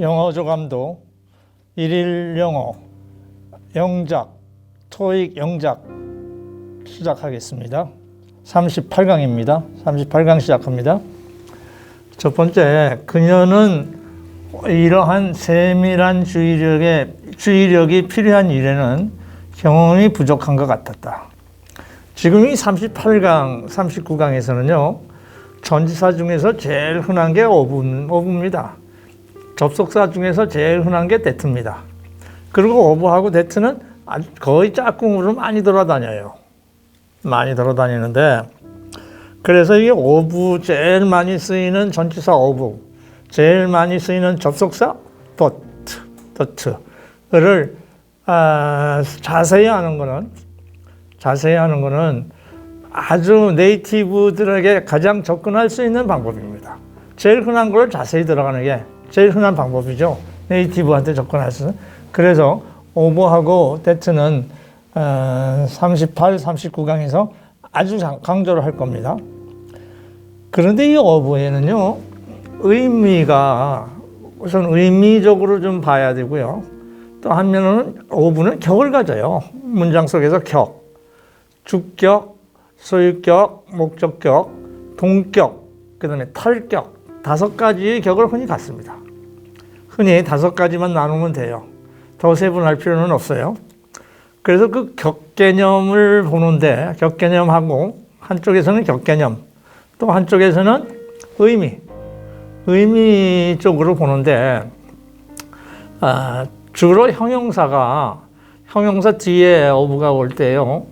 영어 조감도, 일일 영어, 영작, 토익 영작 시작하겠습니다. 38강입니다. 38강 시작합니다. 첫 번째, 그녀는 이러한 세밀한 주의력에, 주의력이 필요한 일에는 경험이 부족한 것 같았다. 지금 이 38강, 39강에서는요, 전지사 중에서 제일 흔한 게 어부, 어부입니다. 접속사 중에서 제일 흔한 게 대트입니다. 그리고 대트는 아주 거의 짝꿍으로 많이 돌아다녀요. 많이 돌아다니는데, 그래서 이 어부 제일 많이 쓰이는 전치사 어부, 제일 많이 쓰이는 접속사 dot, dot를 아, 자세히 하는 거는 자세히 하는 거는 아주 네이티브들에게 가장 접근할 수 있는 방법입니다. 제일 흔한 걸 자세히 들어가는 게 제일 흔한 방법이죠. 네이티브한테 접근할 수 있는. 그래서 오버하고 데트는 어, 38, 39강에서 아주 장- 강조를 할 겁니다. 그런데 이 어부에는요, 의미가 우선 의미적으로 좀 봐야 되고요. 또 한면은 어부는 격을 가져요. 문장 속에서 격, 주격, 소유격, 목적격, 동격, 그 다음에 탈격 다섯 가지의 격을 흔히 갖습니다. 흔히 다섯 가지만 나누면 돼요. 더 세분할 필요는 없어요. 그래서 그 격 개념을 보는데 격 개념하고 한쪽에서는 격 개념, 또 한쪽에서는 의미, 의미 쪽으로 보는데 아, 주로 형용사가 형용사 뒤에 어부가 올 때요.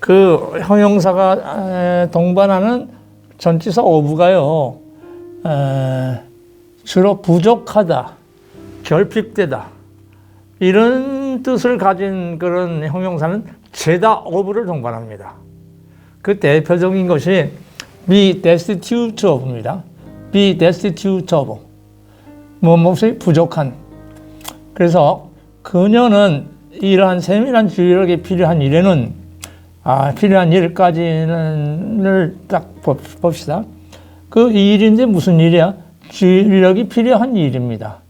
그 형용사가 에, 동반하는 전치사 어부가요. 에, 주로 부족하다, 결핍되다 이런 뜻을 가진 그런 형용사는 죄다 어부를 동반합니다. 그 대표적인 것이 be destitute of입니다. be destitute of. 뭐, 몹시 부족한. 그래서 그녀는 이러한 세밀한 주의력이 필요한 일에는 아, 필요한 일까지는 딱 봅- 봅시다. 그 일인데 무슨 일이야? 주의력이 필요한 일입니다.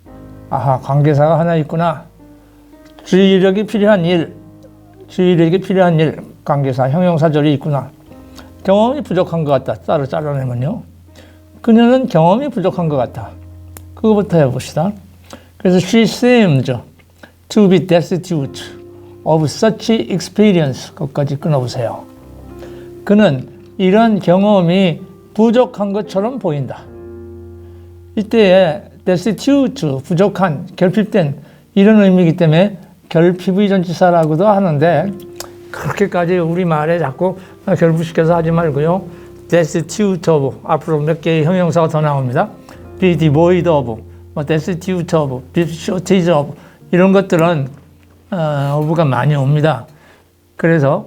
아하, 관계사가 하나 있구나. 주의력이 필요한 일, 주의력이 필요한 일, 관계사, 형용사절이 있구나. 경험이 부족한 것 같다. 따로 잘라내면요. 그녀는 경험이 부족한 것 같다. 그거부터 해봅시다. 그래서 she seems to be destitute of such experience. 것까지 끊어보세요. 그는 이런 경험이 부족한 것처럼 보인다. 이때에 destitute, 부족한, 결핍된 이런 의미이기 때문에 결핍의 전치사라고도 하는데 그렇게까지 우리 말에 자꾸 결부시켜서 하지 말고요. destitute of 앞으로 몇 개의 형용사가 더 나옵니다. be devoid of, 뭐 destitute of, be shortage of 이런 것들은 어, 어부가 많이 옵니다. 그래서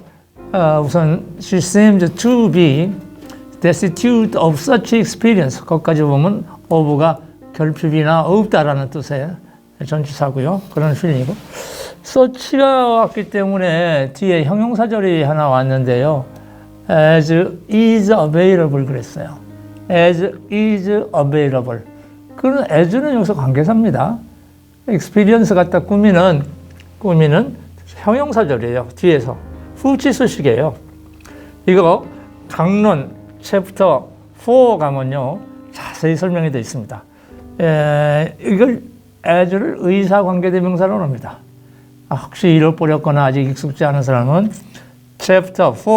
어, 우선 she seems to be destitute of such experience 거기까지 보면 어부가 결핍이나 없다라는 뜻의 전치사고요. 그런 필링이고 such가 왔기 때문에 뒤에 형용사절이 하나 왔는데요. as is available 그랬어요. as is available. 그런 as는 여기서 관계사입니다. experience 갖다 꾸미는 꾸미는 형용사절이에요. 뒤에서 후치수식이에요. 이거 강론 챕터 4 가면요 자세히 설명이 되어 있습니다. 에, 이걸 as를 의사관계대명사로 합니다. 아, 혹시 잃어버렸거나 아직 익숙지 않은 사람은 챕터 4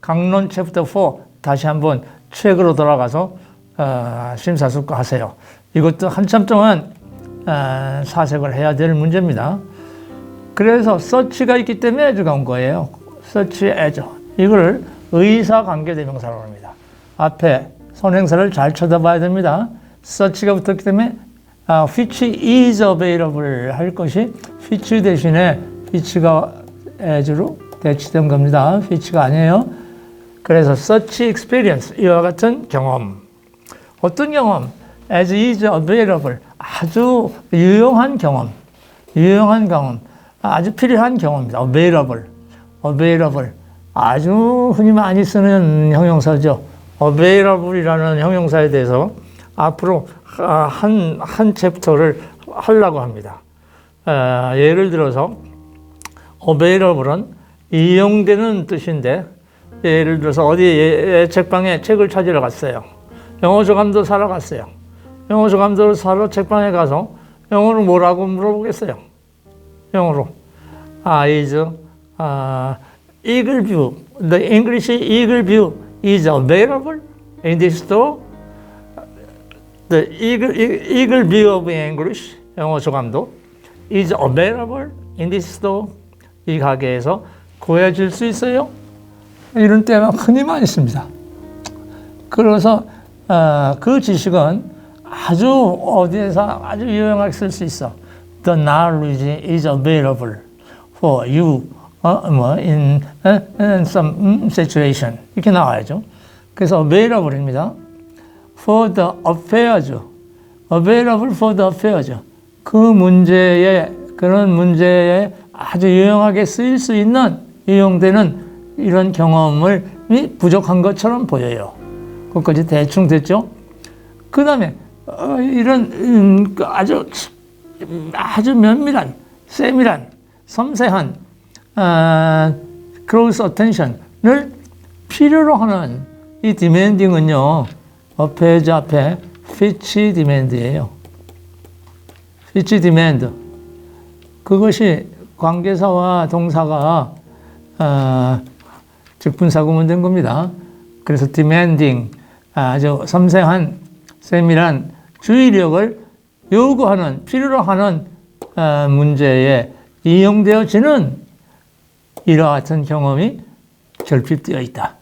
강론 챕터 4 다시 한번 책으로 돌아가서 어, 심사숙고하세요. 이것도 한참 동안 어, 사색을 해야 될 문제입니다. 그래서 서치가 있기 때문에 as가 온 거예요. 서치 as. 이걸 의사관계대명사로 합니다. 앞에 선행사를 잘 쳐다봐야 됩니다. 서치가 붙었기 때문에 아, which is available 할 것이 which 대신에 which가 as로 대치된 겁니다. which가 아니에요. 그래서 such experience 이와 같은 경험 어떤 경험? as is available 아주 유용한 경험 유용한 경험 아주 필요한 경험입니다. available available 아주 흔히 많이 쓰는 형용사죠. available이라는 형용사에 대해서 앞으로 아, 한, 한 챕터를 하려고 합니다. 아, 예를 들어서 available은 이용되는 뜻인데 예를 들어서 어디 예- 예- 책방에 책을 찾으러 갔어요. 영어 저감도 사러 갔어요. 영어 저감도 사러 책방에 가서 영어로 뭐라고 물어보겠어요. 영어로 eyes, uh, eagle view. The English eagle view is available in this store. The eagle, eagle view of English 영어 저감도 is available in this store. 이 가게에서 구해질 수 있어요. 이런 때가 흔히 많이 있습니다. 그래서 어, 그 지식은 아주 어디에서 아주 유용하게 쓸 수 있어. The knowledge is available for you 어, 뭐 in, 어, in some 음, situation 이렇게 나와야죠. 그래서 available입니다. For the affairs, available for the affairs. 그 문제에 그런 문제에 아주 유용하게 쓰일 수 있는 이용되는 이런 경험을 이 부족한 것처럼 보여요. 그것까지 대충 됐죠. 그 다음에 어, 이런 음, 그 아주 음, 아주 면밀한, 세밀한, 섬세한 아, close attention을 필요로 하는 이 demanding은요. 어 페이지 앞에 fitch demand예요. fitch demand. 그것이 관계사와 동사가 아, 직분사 구문된 겁니다. 그래서 demanding 아주 섬세한 세밀한 주의력을 요구하는 필요로 하는 아, 문제에 이용되어지는 이와 같은 경험이 결핍되어 있다.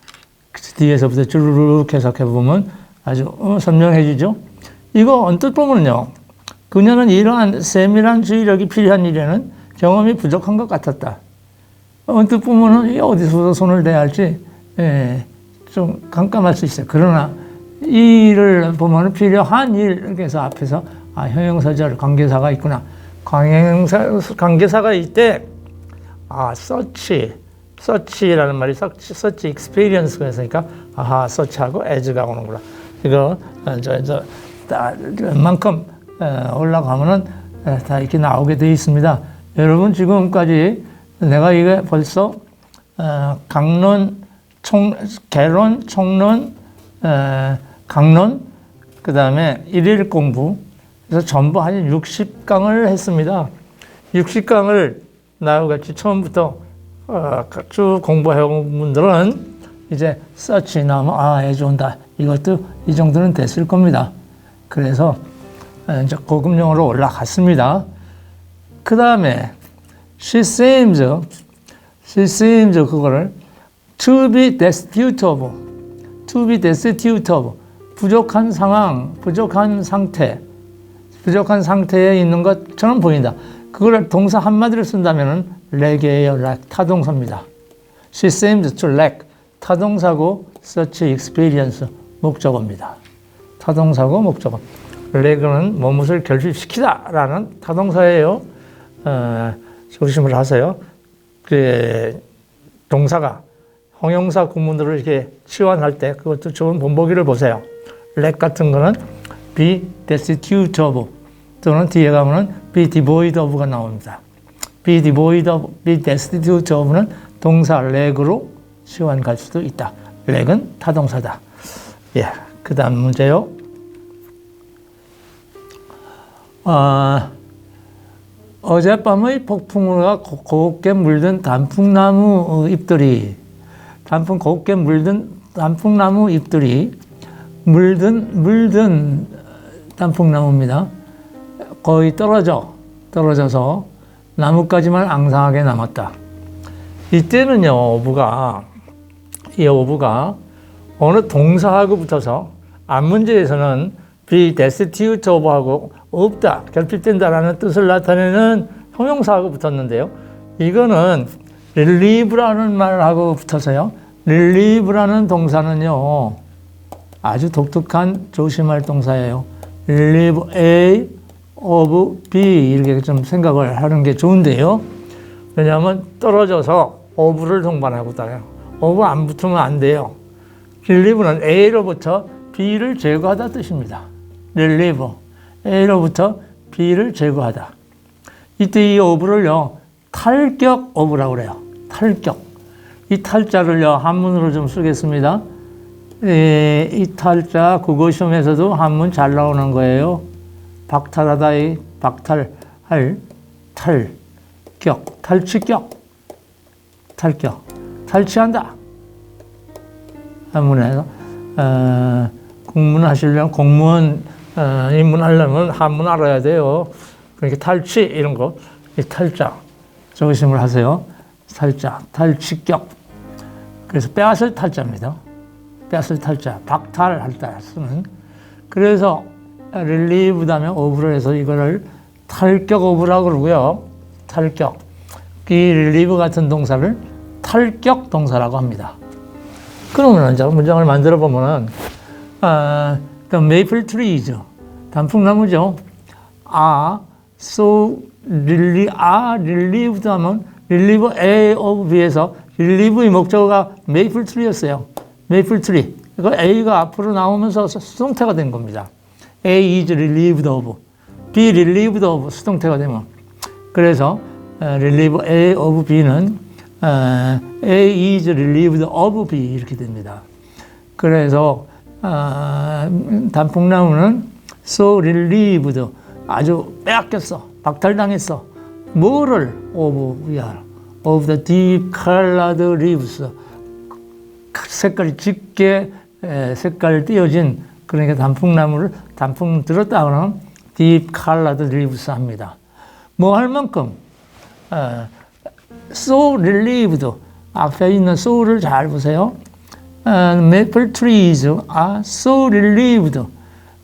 뒤에서부터 주르륵 해석해 보면 아주 어, 선명해 지죠. 이거 언뜻 보면요. 그녀는 이러한 세밀한 주의력이 필요한 일에는 경험이 부족한 것 같았다. 언뜻 보면은 이 어디서 손을 대야 할지 예, 좀 깜깜할 수 있어요. 그러나 이 일을 보면 필요한 일 해서 앞에서 아, 형용사절 관계사가 있구나. 관계사, 관계사가 있대. 아, such, such라는 말이 such, such experience가 있으니까 아하, such하고 as가 오는구나. 이거 어, 저, 저, 다, 만큼 어, 올라가면은 어, 다 이렇게 나오게 되어 있습니다. 여러분 지금까지 내가 이게 벌써 어, 강론, 총, 개론, 총론, 어, 강론, 그 다음에 일일 공부, 그래서 전부 한 60강을 했습니다. 60강을 나하고 같이 처음부터 어, 쭉 공부해온 분들은 이제 서치나 뭐, 아, 해준다. 이것도 이 정도는 됐을 겁니다. 그래서 어, 이제 고급용으로 올라갔습니다. 그 다음에 she seems, she seems 그거를 to be destitute of, to be destitute of, 부족한 상황, 부족한 상태, 부족한 상태에 있는 것처럼 보인다. 그걸 동사 한마디로 쓴다면 은 lack이에요, lack, 타동사입니다. She seems to lack, 타동사고 such experience, 목적어입니다. 타동사고 목적어. lack는 뭐뭇을 결핍시키다 라는 타동사예요. 어, 조심을 하세요. 그 동사가 형용사 구문으로 이렇게 치환할 때 그것도 좋은 본보기를 보세요. lack 같은 거는 be destitute of 또는 뒤에 가면은 be devoid of가 나옵니다. be devoid of, be destitute of는 동사 lack으로 치환 갈 수도 있다. lack은 타동사다. 예, 그 다음 문제요. 아, 어젯밤의 폭풍우가 고- 곱게 물든 단풍나무 잎들이 단풍 곱게 물든 단풍나무 잎들이 물든 물든 단풍나무입니다. 거의 떨어져 떨어져서 나뭇가지만 앙상하게 남았다. 이때는요 어부가 이 어부가 어느 동사하고 붙어서 앞 문제에서는 be destitute of하고 없다, 결핍된다라는 뜻을 나타내는 형용사하고 붙었는데요. 이거는 relieve라는 말하고 붙어서요. relieve라는 동사는요. 아주 독특한 조심할 동사예요. relieve A of B 이렇게 좀 생각을 하는 게 좋은데요. 왜냐하면 떨어져서 of를 동반하고 있다요. Of 안 붙으면 안 돼요. relieve는 A로부터 B를 제거하다 뜻입니다. relieve A로부터 B를 제거하다. 이때 이 of를요, 탈격 of라고 그래요. 탈격. 이 탈자를요, 한문으로 좀 쓰겠습니다. 에, 이 탈자 국어 시험에서도 한문 잘 나오는 거예요. 박탈하다의 박탈할 탈격 탈취격 탈격 탈취한다. 한문에서 어, 공문하시려면 공무원 어, 입문하려면 한문 알아야 돼요. 그러니까 탈취 이런 거 이 탈자 적으심을 하세요. 탈자 탈취격 그래서 빼앗을 탈자입니다. 빼앗을 탈자 박탈할 때 쓰는 그래서 릴리브 다음에 오브를 해서 이거를 탈격 오브라고 그러고요. 탈격 이 릴리브 같은 동사를 탈격 동사라고 합니다. 그러면 이제 문장을 만들어 보면은 아, the maple trees 단풍나무죠. are so really are relieved 하면 relieve A of B에서 relieve의 목적어가 maple tree였어요. maple tree. 이거 A가 앞으로 나오면서 수동태가 된 겁니다. A is relieved of. B relieved of 수동태가 되면 그래서 어, relieve A of B는 어, A is relieved of B 이렇게 됩니다. 그래서 아, 단풍나무는 so relieved 아주 빼앗겼어 박탈당했어 뭐를 of VR of the deep colored leaves 색깔이 짙게 에, 색깔 띄어진 그러니까 단풍나무를 단풍 들었다 그러면 deep colored leaves 합니다. 뭐 할 만큼 어, so relieved 앞에 있는 so를 잘 보세요. 어, maple trees are so relieved.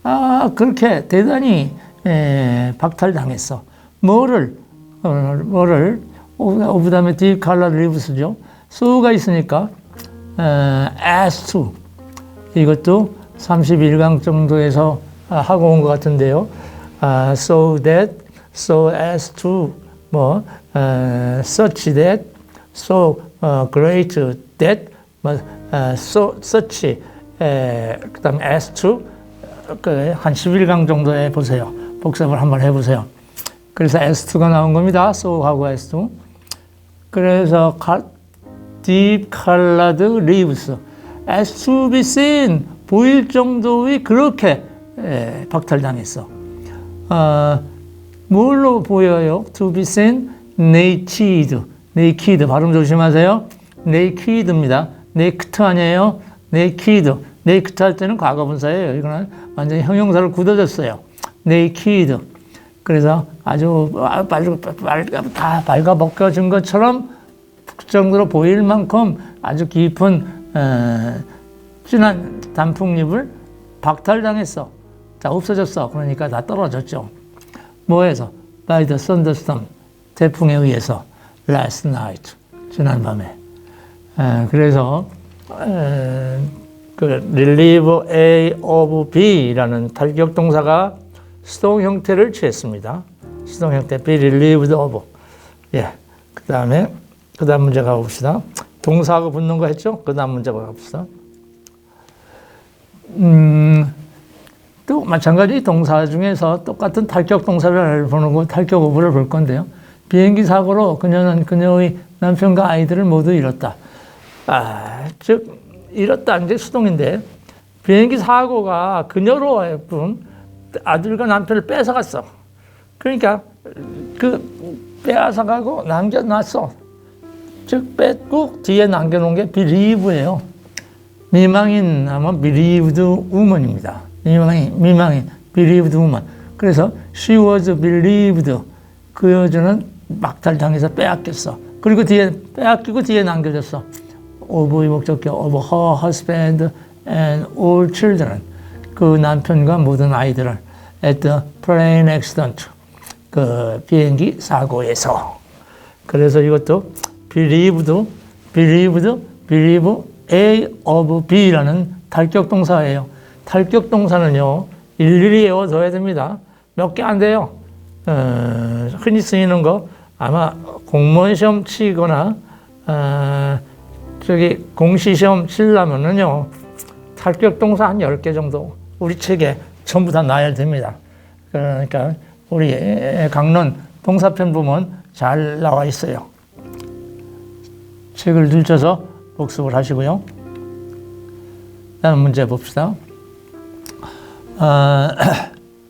아 그렇게 대단히 에, 박탈당했어. 뭐를 어, 뭐를 오브 다음에 deep colored leaves죠. so가 있으니까 어, as to 이것도 31강 정도에서 아, 하고 온 것 같은데요. 아, so that, so as to, 뭐, 어, such that, so 어, great that, 뭐, 어, so, such, 에, 그 다음에 as to, 그, 한 11강 정도에 보세요. 복습을 한번 해보세요. 그래서 as to가 나온 겁니다. so하고 as to. 그래서 가, deep colored leaves, as to be seen, 보일 정도의 그렇게 에, 박탈당했어. 아, 뭘로 보여요? To be seen naked. naked. 발음 조심하세요. naked입니다. naked 아니에요? naked. naked 할 때는 과거 분사예요. 이거는 완전히 형용사를 굳어졌어요. naked. 그래서 아주 다 밝아 벗겨진 것처럼 그 정도로 보일 만큼 아주 깊은 어, 진한 단풍잎을 박탈당했어. 자, 없어졌어. 그러니까 다 떨어졌죠. 뭐해서? By the thunderstorm. 태풍에 의해서. Last night. 지난밤에. 에, 그래서, 에, 그, relieve A of B라는 탈격 동사가 수동 형태를 취했습니다. 수동 형태. be relieved of. 예. 그 다음에, 그 다음 문제 가봅시다. 동사하고 붙는 거 했죠? 그 다음 문제 가봅시다. 음, 또 마찬가지 동사 중에서 똑같은 탈격 동사를 보는 거, 탈격 오브를 볼 건데요. 비행기 사고로 그녀는 그녀의 남편과 아이들을 모두 잃었다. 아, 즉, 잃었다. 이제 수동인데, 비행기 사고가 그녀로 하여금 아들과 남편을 뺏어갔어. 그러니까, 그, 빼앗아가고 남겨놨어. 즉, 뺏고 뒤에 남겨놓은 게 believe예요. 미망인 하면 believed woman입니다. 미망인, 미망인, believed woman. 그래서 she was believed. 그 여자는 막탈당해서 빼앗겼어. 그리고 뒤에 빼앗기고 뒤에 남겨졌어. of의 목적격 of her husband and all children. 그 남편과 모든 아이들을 at the plane accident. 그 비행기 사고에서. 그래서 이것도 believed, believed, believe A of B라는 탈격 동사예요. 탈격 동사는요, 일일이 외워둬야 됩니다. 몇 개 안 돼요. 어, 흔히 쓰이는 거, 아마 공무원 시험 치거나, 어, 저기 공시시험 치려면은요, 탈격 동사 한 10개 정도 우리 책에 전부 다 놔야 됩니다. 그러니까 우리 강론 동사편 보면 잘 나와 있어요. 책을 들춰서 복습을 하시고요. 다음 문제 봅시다. 아,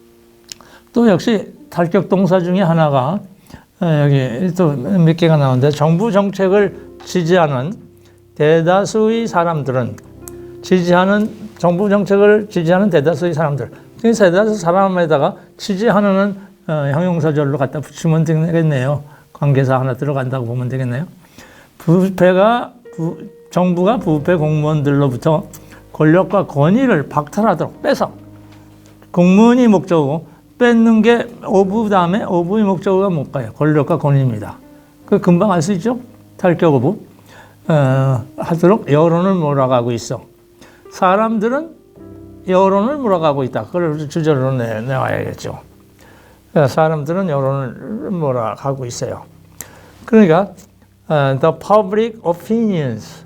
또 역시 탈격 동사 중에 하나가 어, 여기 또 몇 개가 나오는데 정부 정책을 지지하는 대다수의 사람들은 지지하는 정부 정책을 지지하는 대다수의 사람들. 그 대다수 사람에다가 지지하는은 어, 형용사절로 갖다 붙이면 되겠네요. 관계사 하나 들어간다고 보면 되겠네요. 부패가 부, 정부가 부패 공무원들로부터 권력과 권위를 박탈하도록 빼서 공무원이 목적이고 뺏는 게 오부 다음에 오부의 목적어가 뭘까요? 권력과 권위입니다. 그 금방 알 수 있죠? 탈격 오부. 어, 하도록 여론을 몰아가고 있어. 사람들은 여론을 몰아가고 있다. 그걸 주제로 내, 내와야겠죠. 사람들은 여론을 몰아가고 있어요. 그러니까 어, the public opinions,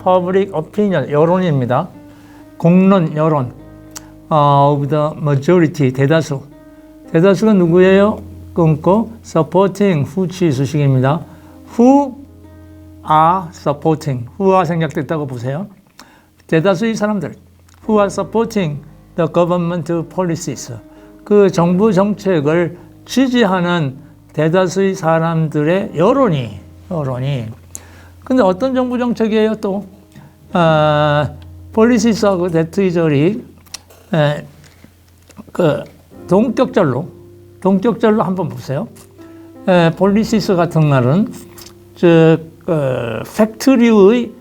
public opinion 여론입니다. 공론 여론 어, of the majority 대다수 대다수가 누구예요? 끊고 supporting 후치 수식입니다. who are supporting who가 생략됐다고 보세요. 대다수의 사람들 who are supporting the government policies 그 정부 정책을 지지하는 대다수의 사람들의 여론이 여론이 근데 어떤 정부 정책이에요 또 아, 폴리시스하고 대트이절이 그 동격절로 동격절로 한번 보세요. 에, 폴리시스 같은 말은 즉 어, 팩트류의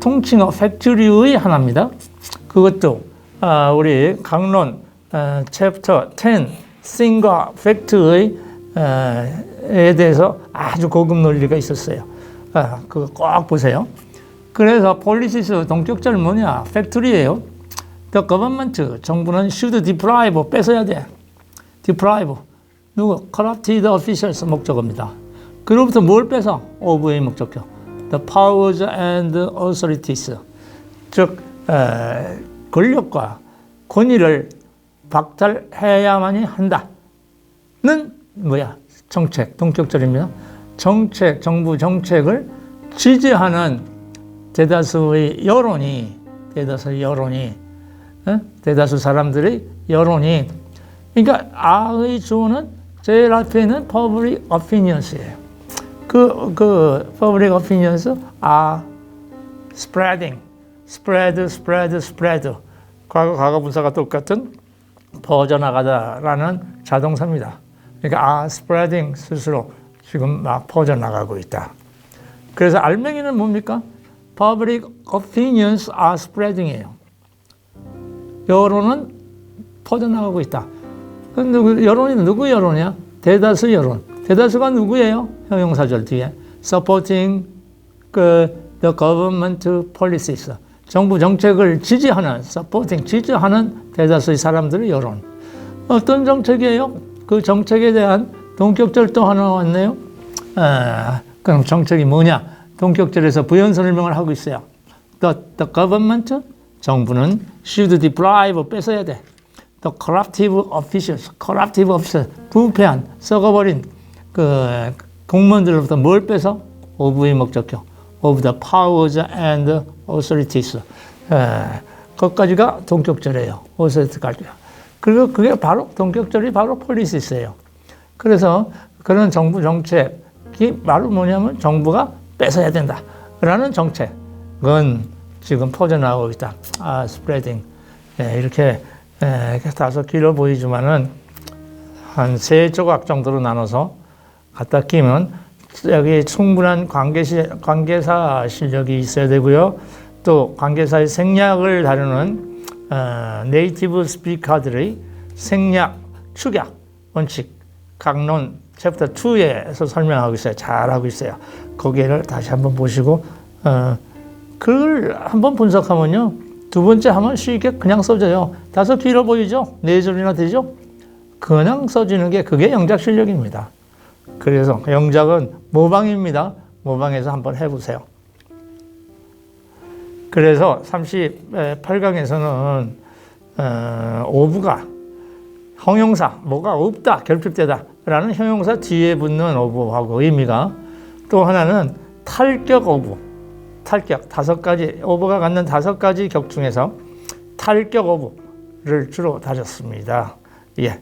통칭어 팩트류의 하나입니다. 그것도 아, 우리 강론 어, 챕터 10 싱과 팩트의 어, 에 대해서 아주 고급 논리가 있었어요. 아, 그거 꼭 보세요. 그래서 폴리시스 동격절 뭐냐? 팩트리예요. The government 정부는 should deprive 뺏어야 돼. Deprive 누구? corrupted officials 목적어입니다. 그로부터 뭘 뺏어? of의 목적어. the powers and authorities 즉 에, 권력과 권위를 박탈해야만이 한다는 뭐야? 정책, 동격절입니다. 정책, 정부 정책을 지지하는 대다수의 여론이 대다수의 여론이 어? 대다수 사람들의 여론이 그러니까 아의 주어는 제일 앞에 있는 public opinions예요. 그, 그 public opinions are spreading, spread, spread, spread. 과거 과거 분사가 똑같은 퍼져나가다라는 자동사입니다. 그러니까 are spreading 스스로 지금 막 퍼져나가고 있다. 그래서 알맹이는 뭡니까? Public opinions are spreading이에요. 여론은 퍼져나가고 있다. 근데 여론이 누구 여론이야? 대다수 여론. 대다수가 누구예요? 형용사절 뒤에. supporting 그 the government policies. 정부 정책을 지지하는, supporting, 지지하는 대다수의 사람들의 여론. 어떤 정책이에요? 그 정책에 대한 동격절 또 하나 왔네요. 아, 그럼 정책이 뭐냐? 동격절에서 부연 설명을 하고 있어요. The, the government, 정부는 should deprive, 뺏어야 돼. The corruptive officials, corruptive officials, 부패한, 썩어버린 그 공무원들로부터 뭘 뺏어? of의 목적격, of the powers and authorities. 에, 거기까지가 동격절이에요. authority까지. 그리고 그게 바로 동격절이 바로 폴리시스예요. 그래서 그런 정부 정책이 바로 뭐냐면 정부가 뺏어야 된다 라는 정책은 지금 퍼져나오고 있다. 아, 스프레딩. 네, 이렇게 에, 다소 길어 보이지만은 한 세 조각 정도로 나눠서 갖다 끼면 여기 충분한 관계시, 관계사 실력이 있어야 되고요. 또 관계사의 생략을 다루는 어, 네이티브 스피커들의 생략, 축약, 원칙, 강론 챕터 2에서 설명하고 있어요. 잘하고 있어요. 거기를 다시 한번 보시고 어, 그걸 한번 분석하면요. 두 번째 하면 쉽게 그냥 써져요. 다소 길어 보이죠? 네 줄이나 되죠? 그냥 써지는 게 그게 영작 실력입니다. 그래서 영작은 모방입니다. 모방해서 한번 해보세요. 그래서 38강에서는 어, 오부가 형용사 뭐가 없다 결핍되다 라는 형용사 뒤에 붙는 어부하고 의미가 또 하나는 탈격 어부 탈격 다섯 가지 어부가 갖는 다섯 가지 격 중에서 탈격 어부를 주로 다졌습니다. 예,